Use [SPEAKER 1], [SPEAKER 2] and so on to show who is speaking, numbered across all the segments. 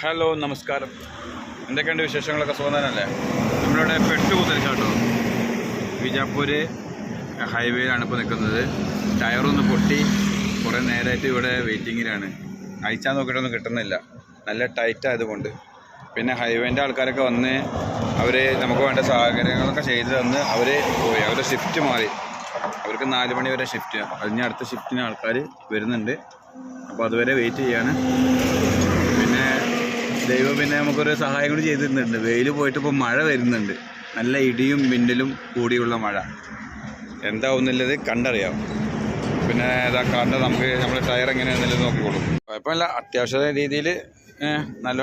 [SPEAKER 1] Hello നമസ്കാരം. എന്തൊക്കെയുണ്ട് വിശേഷങ്ങളൊക്കെ? സുഖം നമ്മളിവിടെ പെട്ടുകുത്തരിക്കാട്ടോ ബിജാപ്പൂര് ഹൈവേയിലാണ് ഇപ്പോൾ നിൽക്കുന്നത്. ടയറൊന്ന് പൊട്ടി. കുറേ നേരമായിട്ട് ഇവിടെ വെയിറ്റിങ്ങിലാണ്. അയച്ചാൽ നോക്കിയിട്ടൊന്നും കിട്ടുന്നില്ല. നല്ല ടൈറ്റായതുകൊണ്ട് പിന്നെ ഹൈവേന്റെ ആൾക്കാരൊക്കെ വന്ന് അവർ നമുക്ക് വേണ്ട സഹകരണങ്ങളൊക്കെ ചെയ്ത് തന്ന് അവർ പോയി. അവരുടെ ഷിഫ്റ്റ് മാറി. അവർക്ക് നാല് മണി വരെ ഷിഫ്റ്റ് അതിന് അടുത്ത ഷിഫ്റ്റിന് ആൾക്കാർ വരുന്നുണ്ട്. അപ്പോൾ അതുവരെ വെയിറ്റ് ചെയ്യാണ്. ദൈവം പിന്നെ നമുക്കൊരു സഹായം കൂടി ചെയ്തിരുന്നുണ്ട് വെയിൽ പോയിട്ട് ഇപ്പോൾ മഴ വരുന്നുണ്ട്. നല്ല ഇടിയും മിന്നലും കൂടിയുള്ള മഴ. എന്താവുന്നില്ലത് കണ്ടറിയാം. പിന്നെ ഇതാ കണ്ട് നമുക്ക് നമ്മുടെ ടയർ എങ്ങനെയാണെന്നുള്ളത് നോക്കിക്കോളും. കുഴപ്പമില്ല. അത്യാവശ്യ രീതിയിൽ നല്ല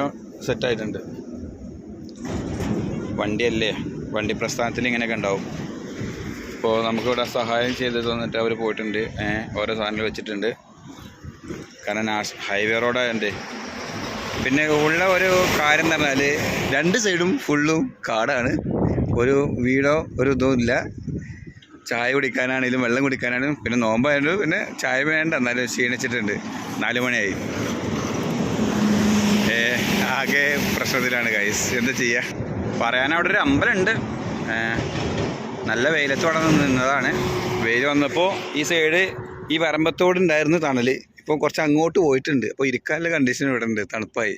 [SPEAKER 1] സെറ്റായിട്ടുണ്ട്. വണ്ടിയല്ലേ? വണ്ടി പ്രസ്ഥാനത്തിൽ ഇങ്ങനെയൊക്കെ ഉണ്ടാവും. ഇപ്പോൾ നമുക്കിവിടെ സഹായം ചെയ്ത് തന്നിട്ട് അവർ പോയിട്ടുണ്ട്. ഓരോ സാധനങ്ങൾ വെച്ചിട്ടുണ്ട്. കാരണം നാഷ് ഹൈവേ റോഡായതുകൊണ്ട് പിന്നെ ഉള്ള ഒരു കാര്യം എന്ന് പറഞ്ഞാൽ രണ്ട് സൈഡും ഫുള്ളും കാടാണ്. ഒരു വീടോ ഒരു ഇതും ഇല്ല. ചായ കുടിക്കാനാണെങ്കിലും വെള്ളം കുടിക്കാനാണെങ്കിലും പിന്നെ നോമ്പായാലും പിന്നെ ചായ വേണ്ട. എന്നാലും ക്ഷീണിച്ചിട്ടുണ്ട്. നാല് മണിയായി. ഏ ആകെ പ്രശ്നത്തിലാണ് കൈസ് എന്താ ചെയ്യുക പറയാൻ അവിടെ ഒരു അമ്പലമുണ്ട്. നല്ല വെയിലത്തോടെ നിന്നതാണ്. വെയിൽ വന്നപ്പോൾ ഈ സൈഡ് ഈ വരമ്പത്തോടുണ്ടായിരുന്നു തണൽ ഇപ്പോൾ കുറച്ച് അങ്ങോട്ട് പോയിട്ടുണ്ട്. അപ്പോൾ ഇരിക്കാനുള്ള കണ്ടീഷൻ ഇവിടെ ഉണ്ട്. തണുപ്പായി.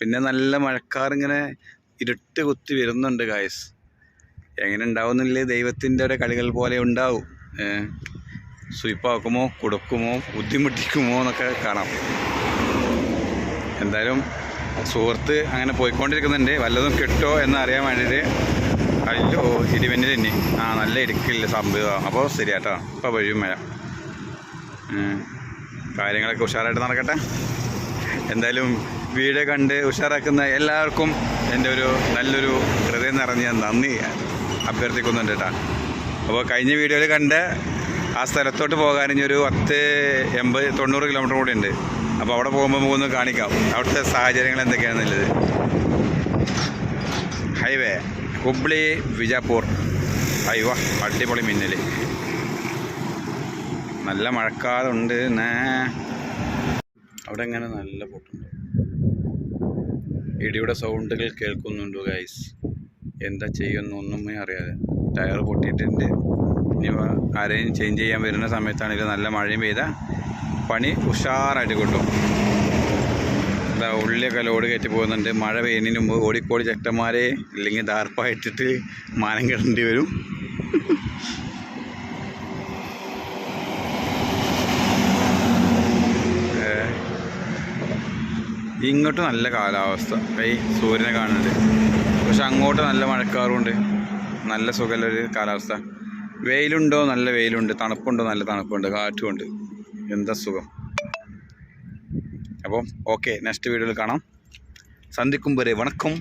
[SPEAKER 1] പിന്നെ നല്ല മഴക്കാർ ഇങ്ങനെ ഇരുട്ട് കുത്തി വരുന്നുണ്ട് ഗായസ് എങ്ങനെ ഉണ്ടാവുന്നില്ലേ ദൈവത്തിന്റെ ഒരു കളികൾ പോലെ ഉണ്ടാവും. സ്വീപ്പാക്കുമോ കൊടുക്കുമോ ബുദ്ധിമുട്ടിക്കുമോ എന്നൊക്കെ കാണാം. എന്തായാലും സുഹൃത്ത് അങ്ങനെ പോയിക്കൊണ്ടിരിക്കുന്നുണ്ട്. വല്ലതും കിട്ടോ എന്ന് അറിയാൻ വേണ്ടിയിട്ട്. അല്ലോ ഇടിവെന്നിൽ തന്നെ ആ നല്ല ഇടുക്കില്ല സംഭവം. അപ്പോൾ ശരിയാട്ടോ. അപ്പോൾ വഴിയും വരാം. കാര്യങ്ങളൊക്കെ ഉഷാറായിട്ട് നടക്കട്ടെ. എന്തായാലും വീഡിയോ കണ്ട് ഉഷാറാക്കുന്ന എല്ലാവർക്കും എന്റെ ഒരു നല്ലൊരു ഹൃദയം നിറഞ്ഞ നന്ദി അഭ്യർത്ഥിക്കുന്നുണ്ട് കേട്ടോ. അപ്പോൾ കഴിഞ്ഞ വീഡിയോയിൽ കണ്ട് ആ സ്ഥലത്തോട്ട് പോകാൻ ഒരു പത്ത് എൺപത് തൊണ്ണൂറ് കിലോമീറ്റർ കൂടി ഉണ്ട്. അപ്പോൾ അവിടെ പോകുമ്പോൾ നമുക്കൊന്ന് കാണിക്കാം. അവിടുത്തെ സാഹചര്യങ്ങൾ എന്തൊക്കെയാണെന്നുള്ളത്. ഹൈവേ ഹുബ്ലി വിജാപൂർ. ഹൈവ അടിപൊളി മിന്നൽ നല്ല മഴക്കാറുണ്ട് നേ. അവിടെ എങ്ങനെ നല്ല പൊട്ടുണ്ട്. ഇടിയുടെ സൗണ്ടുകൾ കേൾക്കുന്നുണ്ട് ഗൈസ് എന്താ ചെയ്യുന്നു ഒന്നുമേ അറിയാതെ. ടയർ പൊട്ടിയിട്ടുണ്ട്. ഇനി ആരെയും ചേഞ്ച് ചെയ്യാൻ വരുന്ന സമയത്താണെങ്കിൽ നല്ല മഴയും പെയ്ത. പണി ഉഷാറായിട്ട് കിട്ടും. എന്താ ഉള്ളിയൊക്കെ ലോഡ് കയറ്റി പോകുന്നുണ്ട്. മഴ പെയ്യുന്നതിന് മുമ്പ് ഓടിക്കോടി ചെക്കന്മാരെ ഇല്ലെങ്കിൽ ദാർപ്പായിട്ടിട്ട് മാനം കിടേണ്ടി വരും. ഇങ്ങോട്ട് നല്ല കാലാവസ്ഥ. ഈ സൂര്യനെ കാണുന്നുണ്ട് പക്ഷെ അങ്ങോട്ട് നല്ല മഴക്കാറുണ്ട്. നല്ല സുഖമുള്ളൊരു കാലാവസ്ഥ. വെയിലുണ്ടോ? നല്ല വെയിലുണ്ട്. തണുപ്പുണ്ടോ? നല്ല തണുപ്പുണ്ട്. കാറ്റുമുണ്ട്. എന്താ സുഖം? അപ്പോൾ ഓക്കെ. നെക്സ്റ്റ് വീഡിയോയിൽ കാണാം. സന്ധിക്കും വരെ വണക്കം.